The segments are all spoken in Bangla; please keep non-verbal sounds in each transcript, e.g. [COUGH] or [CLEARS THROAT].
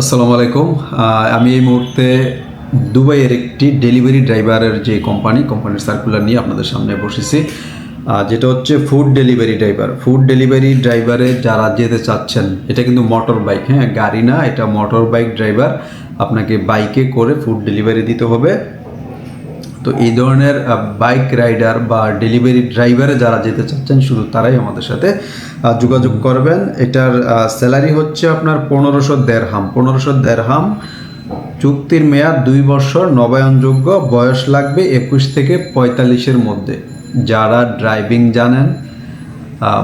আসসালামু আলাইকুম। আমি এই মুহূর্তে দুবাইয়ের একটি ডেলিভারি ড্রাইভারের যে কোম্পানি কোম্পানির সার্কুলার নিয়ে আপনাদের সামনে বসেছি। যেটা হচ্ছে food delivery driver food delivery ড্রাইভারে যারা যেতে চাচ্ছেন, এটা কিন্তু মোটর বাইক হ্যাঁ? গাড়ি না, এটা মোটর বাইক ড্রাইভার আপনাকে বাইকে করে ফুড ডেলিভারি দিতে হবে। তো এই ধরনের বাইক রাইডার বা ডেলিভারি ড্রাইভারে যারা যেতে চাচ্ছেন শুধু তারাই আমাদের সাথে যোগাযোগ করবেন। এটার স্যালারি হচ্ছে আপনার পনেরোশো দেড়হাম। পনেরোশো দেড়হাম চুক্তির মেয়াদ দুই বছর নবায়নযোগ্য বয়স লাগবে একুশ থেকে পঁয়তাল্লিশের মধ্যে। যারা ড্রাইভিং জানেন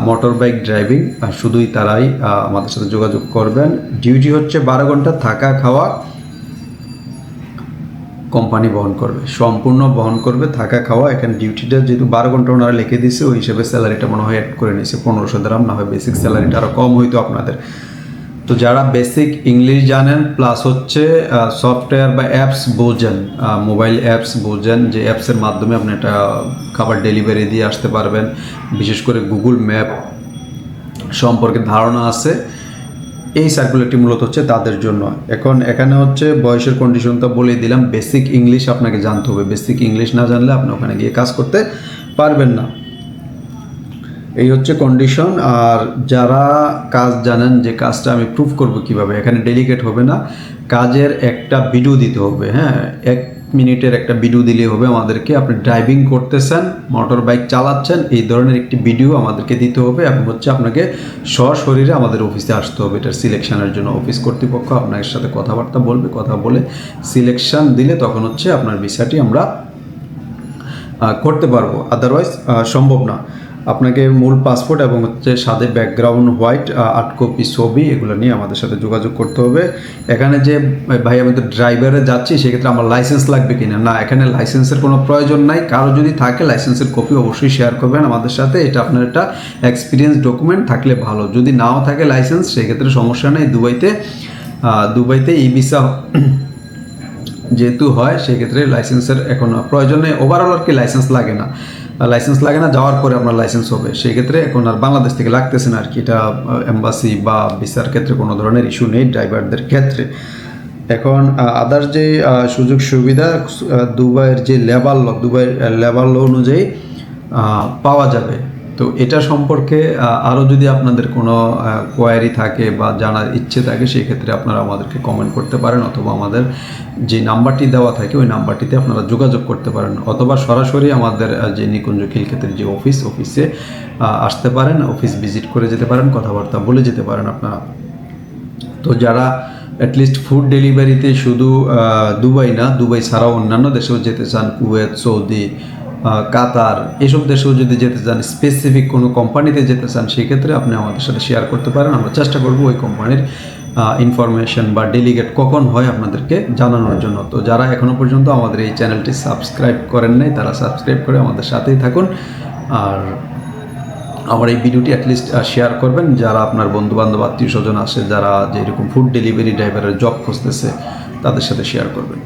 মোটর বাইক ড্রাইভিং শুধুই তারাই আমাদের সাথে যোগাযোগ করবেন। ডিউটি হচ্ছে বারো ঘণ্টা থাকা খাওয়া। কোম্পানি বহন করবে। সম্পূর্ণ বহন করবে, থাকা খাওয়া, এখানে ডিউটিটা যেহেতু বারো ঘণ্টা ওনারা লিখে দিয়েছে, ওই হিসেবে স্যালারিটা মনে হয় অ্যাড করে নিয়েছে, পনেরোশো দ্রাম না হয় বেসিক স্যালারিটা আরও কম হইতো আপনাদের। তো যারা বেসিক ইংলিশ জানেন প্লাস হচ্ছে সফটওয়্যার বা অ্যাপস বোঝেন মোবাইল অ্যাপস বোঝেন, যে অ্যাপসের মাধ্যমে আপনি একটা খাবার ডেলিভারি দিয়ে আসতে পারবেন। বিশেষ করে গুগল ম্যাপ সম্পর্কে ধারণা আছে। এই সার্কুলারটি মূলত হচ্ছে তাদের জন্য। এখন এখানে হচ্ছে বয়সের কন্ডিশনটা বলে দিলাম বেসিক ইংলিশ আপনাকে জানতে হবে। বেসিক ইংলিশ না জানলে আপনি ওখানে গিয়ে কাজ করতে পারবেন না। এই হচ্ছে কন্ডিশন আর যারা কাজ জানেন যে কাজটা আমি প্রুফ করব কীভাবে, এখানে ডেলিগেট হবে না। কাজের একটা ভিডিও দিতে হবে হ্যাঁ? এক মিনিটের একটা ভিডিও দিলে হবে আমাদেরকে। আপনি ড্রাইভিং করতেছেন মোটর বাইক চালাচ্ছেন, এই ধরনের একটি ভিডিও আমাদেরকে দিতে হবে এবং হচ্ছে আপনাকে সশরীরে আমাদের অফিসে আসতে হবে। এটার সিলেকশনের জন্য অফিস কর্তৃপক্ষ আপনার সাথে কথাবার্তা বলবে, কথা বলে সিলেকশন দিলে তখন হচ্ছে আপনার ভিসাটি আমরা করতে পারব। আদারওয়াইজ সম্ভব না। আপনাকে মূল পাসপোর্ট এবং হচ্ছে সাদে ব্যাকগ্রাউন্ড হোয়াইট আট কপি ছবি এগুলো নিয়ে আমাদের সাথে যোগাযোগ করতে হবে। এখানে যে ভাই আমি তো ড্রাইভারে যাচ্ছি, সেক্ষেত্রে আমার লাইসেন্স লাগবে কিনা? না, এখানে লাইসেন্সের কোনো প্রয়োজন নাই। কারও যদি থাকে লাইসেন্সের কপি অবশ্যই শেয়ার করবেন আমাদের সাথে। এটা আপনার একটা এক্সপিরিয়েন্স ডকুমেন্ট থাকলে ভালো। যদি নাও থাকে লাইসেন্স সেক্ষেত্রে সমস্যা নেই। দুবাইতে দুবাইতে ই ভিসা [CLEARS THROAT] যেহেতু হয়, সেক্ষেত্রে লাইসেন্সের এখন প্রয়োজনে ওভারঅল আর কি লাইসেন্স লাগে না। লাইসেন্স লাগে না, যাওয়ার পরে আপনার লাইসেন্স হবে। সেই ক্ষেত্রে এখন আর বাংলাদেশ থেকে লাগতেছে না আর কি এটা এম্বাসি বা ভিসার ক্ষেত্রে কোনো ধরনের ইস্যু নেই ড্রাইভারদের ক্ষেত্রে। এখন আদার যে সুযোগ সুবিধা দুবাইয়ের যে লেবার ল দুবাইয়ের লেবার ল অনুযায়ী পাওয়া যাবে। তো এটা সম্পর্কে আরও যদি আপনাদের কোনো কোয়ারি থাকে বা জানার ইচ্ছে থাকে সেই ক্ষেত্রে আপনারা আমাদেরকে কমেন্ট করতে পারেন অথবা আমাদের যে নাম্বারটি দেওয়া থাকে, ওই নাম্বারটিতে আপনারা যোগাযোগ করতে পারেন। অথবা সরাসরি আমাদের যে নিকুঞ্জ খিলক্ষেত্রের যে অফিস অফিসে আসতে পারেন অফিস ভিজিট করে যেতে পারেন, কথাবার্তা বলে যেতে পারেন আপনারা। তো যারা অ্যাটলিস্ট ফুড ডেলিভারিতে শুধু দুবাই না, দুবাই ছাড়াও অন্যান্য দেশেও যেতে চান, কুয়েত, সৌদি কাতার, এসব দেশেও যদি যেতে চান স্পেসিফিক কোনো কোম্পানিতে যেতে চান, সেক্ষেত্রে আপনি আমাদের সাথে শেয়ার করতে পারেন। আমরা চেষ্টা করব ওই কোম্পানির ইনফরমেশন বা ডেলিগেট কখন হয় আপনাদেরকে জানানোর জন্য। তো যারা এখনও পর্যন্ত আমাদের এই চ্যানেলটি সাবস্ক্রাইব করেন নাই, তারা সাবস্ক্রাইব করে আমাদের সাথেই থাকুন। আর আমার এই ভিডিওটি অ্যাটলিস্ট শেয়ার করবেন। যারা আপনার বন্ধু বান্ধব আত্মীয় স্বজন আসে যারা যে এরকম ফুড ডেলিভারি ড্রাইভারের জব খুঁজতেছে, তাদের সাথে শেয়ার করবেন।